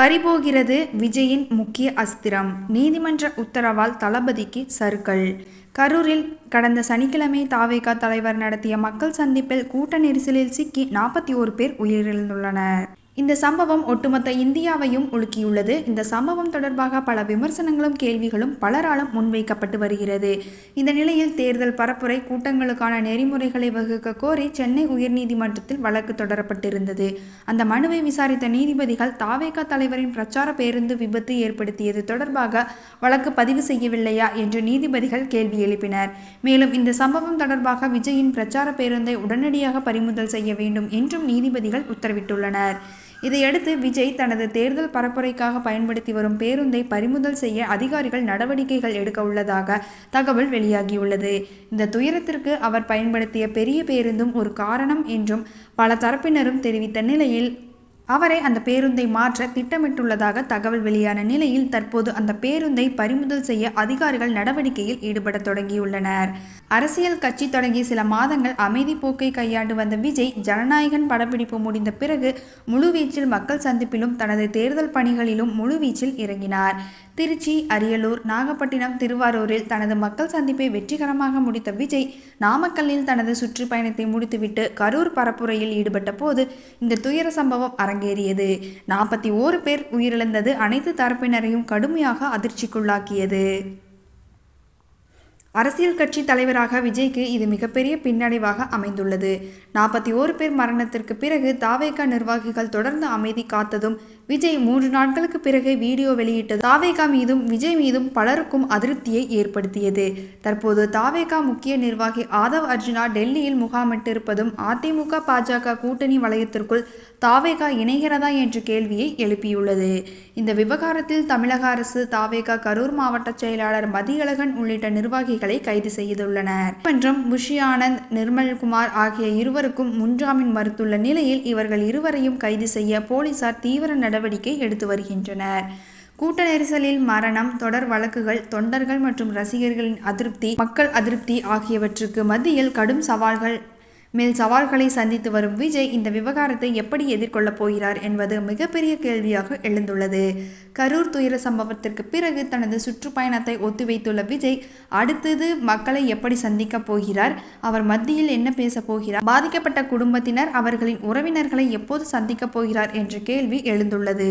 பறிபோகிறது விஜயின் முக்கிய அஸ்திரம். நீதிமன்ற உத்தரவால் தளபதிக்கு சறுக்கல் கரூரில் கடந்த சனிக்கிழமை தாவேகா தலைவர் நடத்திய மக்கள் சந்திப்பில் கூட்ட நெரிசலில் சிக்கி நாற்பத்தி ஓரு பேர் உயிரிழந்துள்ளனர். இந்த சம்பவம் ஒட்டுமொத்த இந்தியாவையும் உலுக்கியுள்ளது. இந்த சம்பவம் தொடர்பாக பல விமர்சனங்களும் கேள்விகளும் பலராலும் முன்வைக்கப்பட்டு வருகிறது. இந்த நிலையில் தேர்தல் பரப்புரை கூட்டங்களுக்கான நெறிமுறைகளை வகுக்க கோரி சென்னை உயர்நீதிமன்றத்தில் வழக்கு தொடரப்பட்டிருந்தது. அந்த மனுவை விசாரித்த நீதிபதிகள் தாவேகா தலைவரின் பிரச்சார பேருந்து விபத்து ஏற்படுத்தியது தொடர்பாக வழக்கு பதிவு செய்யவில்லையா என்று நீதிபதிகள் கேள்வி எழுப்பினர். மேலும் இந்த சம்பவம் தொடர்பாக விஜயின் பிரச்சார பேருந்தை உடனடியாக பறிமுதல் செய்ய வேண்டும் என்றும் நீதிபதிகள் உத்தரவிட்டுள்ளனர். இதையடுத்து விஜய் தனது தேர்தல் பரப்புரைக்காக பயன்படுத்தி வரும் பேருந்தை பறிமுதல் செய்ய அதிகாரிகள் நடவடிக்கைகள் எடுக்க உள்ளதாக தகவல் வெளியாகியுள்ளது. இந்த துயரத்திற்கு அவர் பயன்படுத்திய பெரிய பேருந்தும் ஒரு காரணம் என்றும் பல தரப்பினரும் தெரிவித்த நிலையில் அவரை அந்த பேருந்தை மாற்ற திட்டமிட்டுள்ளதாக தகவல் வெளியான நிலையில் தற்போது அந்த பேருந்தை பறிமுதல் செய்ய அதிகாரிகள் நடவடிக்கையில் ஈடுபட தொடங்கியுள்ளனர். அரசியல் கட்சி தொடங்கிய சில மாதங்கள் அமைதி போக்கை கையாண்டு வந்த விஜய் ஜனநாயகன் படப்பிடிப்பு முடிந்த பிறகு முழுவீச்சில் மக்கள் சந்திப்பிலும் தனது தேர்தல் பணிகளிலும் முழுவீச்சில் இறங்கினார். திருச்சி அரியலூர் நாகப்பட்டினம் திருவாரூரில் தனது மக்கள் சந்திப்பை வெற்றிகரமாக முடித்த விஜய் நாமக்கல்லில் தனது சுற்றுப்பயணத்தை முடித்துவிட்டு கரூர் பரப்புரையில் ஈடுபட்ட போது இந்த துயர சம்பவம் அரங்கேறியது. நாற்பத்தி ஓரு பேர் உயிரிழந்தது அனைத்து தரப்பினரையும் கடுமையாக அதிர்ச்சிக்குள்ளாக்கியது. அரசியல் கட்சி தலைவராக விஜய்க்கு இது மிகப்பெரிய பின்னடைவாக அமைந்துள்ளது. நாற்பத்தி ஓரு பேர் மரணத்திற்கு பிறகு தாவேகா நிர்வாகிகள் தொடர்ந்து அமைதி காத்ததும் விஜய் மூன்று நாட்களுக்கு பிறகு வீடியோ வெளியிட்டது. தாவேகா மீதும் விஜய் மீதும் பலருக்கும் அதிருப்தியை ஏற்படுத்தியது. தற்போது தாவேகா முக்கிய நிர்வாகி ஆதவ் அர்ஜுனா டெல்லியில் முகாமிட்டிருப்பதும் அதிமுக பாஜக கூட்டணி வளையத்திற்குள் தாவேகா இணைகிறதா என்ற கேள்வியை எழுப்பியுள்ளது. இந்த விவகாரத்தில் தமிழக அரசு தாவேகா கரூர் மாவட்ட செயலாளர் மதியழகன் உள்ளிட்ட நிர்வாகிகளை கைது செய்துள்ளனர். மற்றும் புஷி ஆனந்த் நிர்மல்குமார் ஆகிய இருவருக்கும் முன்ஜாமீன் மறுத்துள்ள நிலையில் இவர்கள் இருவரையும் கைது செய்ய போலீசார் தீவிர நடவடிக்கை எடுத்து வருகின்றனர். கூட்ட நெரிசலில் மரணம் தொடர் வழக்குகள் தொண்டர்கள் மற்றும் ரசிகர்களின் அதிருப்தி மக்கள் அதிருப்தி ஆகியவற்றுக்கு மத்தியில் கடும் சவால்கள் மேல் சவால்களை சந்தித்து வரும் விஜய் இந்த விவகாரத்தை எப்படி எதிர்கொள்ளப் போகிறார் என்பது மிகப்பெரிய கேள்வியாக எழுந்துள்ளது. கரூர் துயர சம்பவத்திற்கு பிறகு தனது சுற்றுப்பயணத்தை ஒத்திவைத்துள்ள விஜய் அடுத்தது மக்களை எப்படி சந்திக்கப் போகிறார் அவர் மத்தியில் என்ன பேசப் போகிறார் பாதிக்கப்பட்ட குடும்பத்தினர் அவர்களின் உறவினர்களை எப்போது சந்திக்கப் போகிறார் என்ற கேள்வி எழுந்துள்ளது.